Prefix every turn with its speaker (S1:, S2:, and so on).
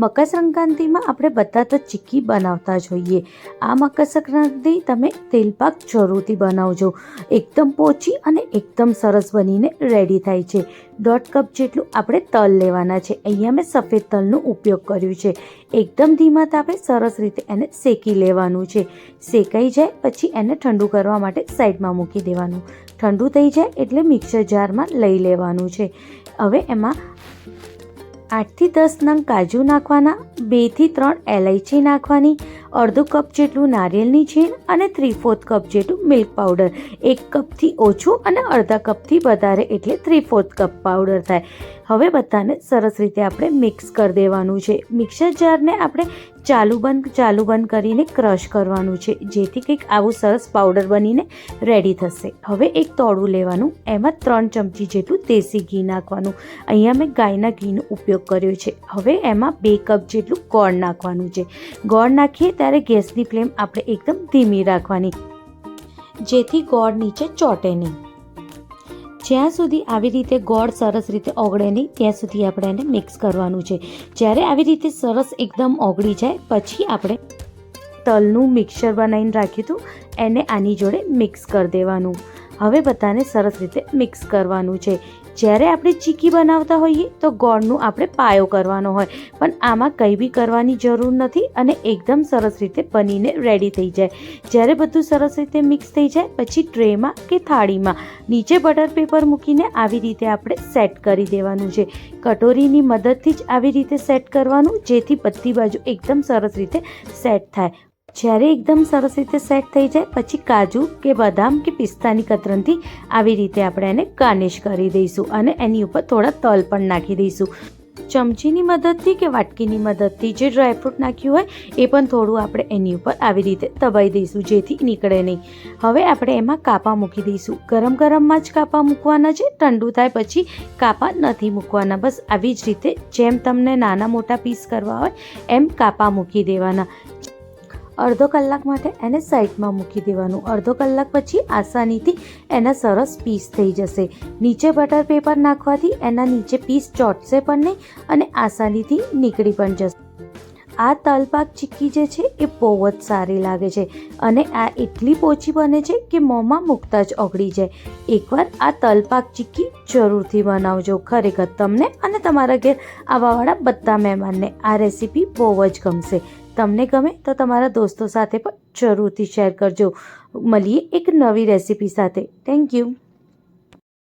S1: મકર સંક્રાંતિમાં આપણે બધા તો ચીક્કી બનાવતા જોઈએ. આ મકર સંક્રાંતિ તમે તેલપાક જરૂરથી બનાવજો. એકદમ પોચી અને એકદમ સરસ બનીને રેડી થાય છે. દોઢ કપ જેટલું આપણે તલ લેવાના છે. અહીંયા મેં સફેદ તલનો ઉપયોગ કર્યું છે. એકદમ ધીમા તાપે સરસ રીતે એને શેકી લેવાનું છે. શેકાઈ જાય પછી એને ઠંડુ કરવા માટે સાઈડમાં મૂકી દેવાનું. ઠંડુ થઈ જાય એટલે મિક્સર જારમાં લઈ લેવાનું છે. હવે એમાં આઠથી દસ નંગ કાજુ નાખવાના, બેથી ત્રણ એલાયચી નાખવાની, અડધો કપ જેટલું નારિયેળની છીણ અને થ્રી ફોર્થ કપ જેટલું મિલ્ક પાવડર. એક કપથી ઓછું અને અડધા કપથી વધારે એટલે થ્રી ફોર્થ કપ પાવડર થાય. હવે બધાને સરસ રીતે આપણે મિક્સ કરી દેવાનું છે. મિક્સર જારને આપણે ચાલુ બંધ ચાલુ બંધ કરીને ક્રશ કરવાનું છે, જેથી કંઈક આવું સરસ પાવડર બનીને રેડી થશે. હવે એક તોડું લેવાનું, એમાં ત્રણ ચમચી જેટલું દેશી ઘી નાખવાનું. અહીંયા મેં ગાયના ઘીનો ઉપયોગ કર્યો છે. હવે એમાં બે કપ જેટલું ગોળ નાખવાનું છે. ગોળ નાખીએ ત્યારે ગેસની ફ્લેમ આપણે એકદમ ધીમી રાખવાની, જેથી ગોળ નીચે ચોટે નહીં. જ્યાં સુધી આવી રીતે ગોળ સરસ રીતે ઓગળે નહીં, ત્યાં સુધી આપણે એને મિક્સ કરવાનું છે. જ્યારે આવી રીતે સરસ એકદમ ઓગળી જાય, પછી આપણે તલનું મિક્સર બનાવીને રાખ્યું હતું એને આની જોડે મિક્સ કરી દેવાનું. હવે બધાને સરસ રીતે મિક્સ કરવાનું છે. જ્યારે આપણે ચીકી બનાવતા હોઈએ, તો ગોળનું આપણે પાયો કરવાનો હોય. પણ આમાં કંઈ બી કરવાની જરૂર નથી અને એકદમ સરસ રીતે બનીને રેડી થઈ જાય. જ્યારે બધું સરસ રીતે મિક્સ થઈ જાય, પછી ટ્રેમાં કે થાળીમાં. નીચે બટર પેપર મૂકીને આવી રીતે આપણે સેટ કરી દેવાનું છે. કટોરીની મદદથી જ આવી રીતે સેટ કરવાનું, જેથી બધી બાજુ એકદમ સરસ રીતે સેટ થાય. જ્યારે એકદમ સરસ રીતે સેટ થઈ જાય, પછી કાજુ કે બદામ કે પિસ્તાની કતરનથી આવી રીતે આપણે એને ગાર્નિશ કરી દઈશું અને એની ઉપર થોડા તલ પણ નાખી દઈશું. ચમચીની મદદથી કે વાટકીની મદદથી જે ડ્રાયફ્રૂટ નાખ્યું હોય એ પણ થોડું આપણે એની ઉપર આવી રીતે દબાઈ દઈશું, જેથી નીકળે નહીં. હવે આપણે એમાં કાપા મૂકી દઈશું. ગરમ ગરમમાં જ કાપા મૂકવાના છે. ઠંડુ થાય પછી કાપા નથી મૂકવાના. બસ આવી જ રીતે જેમ તમને નાના મોટા પીસ કરવા હોય એમ કાપા મૂકી દેવાના. અડધો કલાક માટે એને સાઈડમાં મૂકી દેવાનું. અડધો કલાક પછી આસાનીથી એના સરસ પીસ થઈ જશે. નીચે બટર પેપર નાખવાથી એના નીચે પીસ ચોટશે પણ નહીં અને આસાનીથી નીકળી પણ જશે. આ તલપાક ચીક્કી જે છે એ બહુ જ સારી લાગે છે અને આ એટલી પોચી બને છે કે મોંમાં મૂકતા જ ઓગળી જાય. એકવાર આ તલપાક ચીક્કી જરૂરથી બનાવજો ખરેખર તમને અને તમારા ઘેર આવાવાળા બધા મહેમાનને. આ રેસીપી બહુ જ ગમશે. તમને ગમે તો તમારા દોસ્તો સાથે પણ જરૂરથી શેર કરજો. મળીએ એક નવી રેસીપી સાથે. Thank you